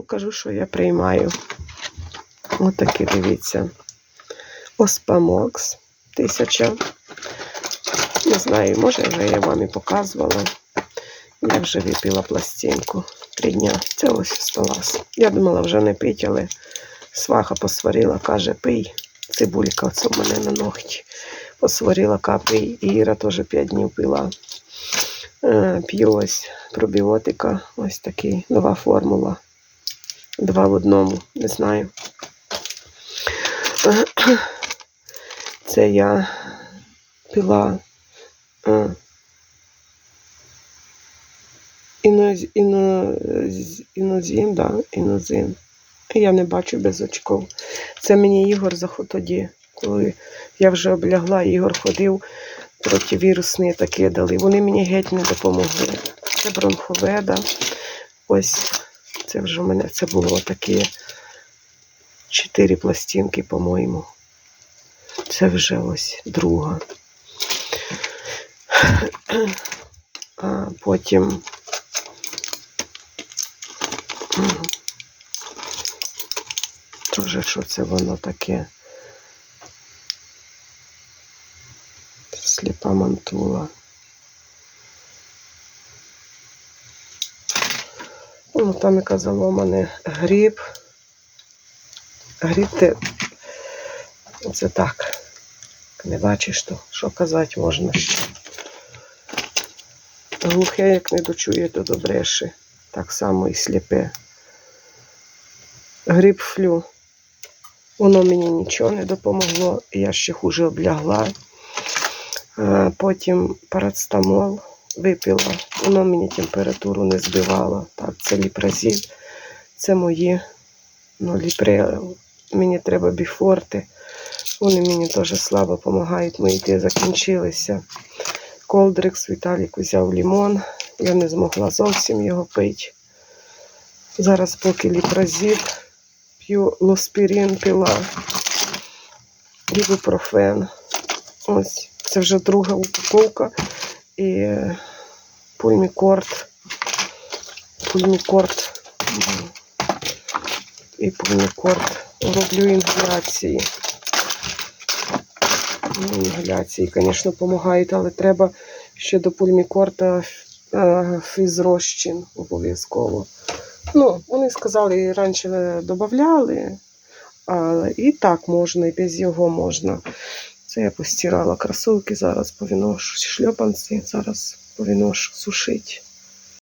покажу, що я приймаю. Отакі, дивіться. Оспамокс 1000. Не знаю, може вже я вам і показувала. Я вже випила пластинку три дня. Це ось сталася. Я думала вже не пить, але сваха посварила, каже, пий. Цибулька оце в мене на ногті. Посварила, капай. І Іра теж 5 днів пила. Е, П'ю ось пробіотика. Ось такий нова формула. Два в одному, не знаю. Це я пила іноз, іно, інозін, да, інозин. Я не бачу без очков. Це мені Ігор тоді, коли я вже облягла, Ігор ходив противірусні такі дали. Вони мені геть не допомогли. Це бронховеда. Ось це вже в мене це було такі чотири пластинки, по-моєму. Це вже ось друга. А потім Тоже що це воно таке? Сліпа мантула. Ну, там яка заломане гріб. Гріб те. Це так. Не бачиш, то що казати можна. Глухе, як не дочує, то добреше. Так само і сліпе. Гриб флю. Воно мені нічого не допомогло, я ще хуже облягла. Е, Потім парацетамол випила, воно мені температуру не збивало. Так, це ліпразід, це мої ну, ліпре. Мені треба біфорти. Вони мені теж слабо допомагають, мої ті закінчилися. Колдрикс Віталік взяв лімон. Я не змогла зовсім його пити. Зараз поки ліпразід п'ю лоспірін пила, ібупрофен. Ось, це вже друга упаковка. І пульмікорд. Пульмікорд. І пульмікорд. Роблю інгаляції. Ну, інгаляції, звісно, допомагають, але треба ще до пульмікорда е, фізрозчин обов'язково. Ну, вони сказали, і раніше додавали, але і так можна, і без його можна. Це я постирала кросовки, зараз повіношу шльопанці, зараз повіношу сушити.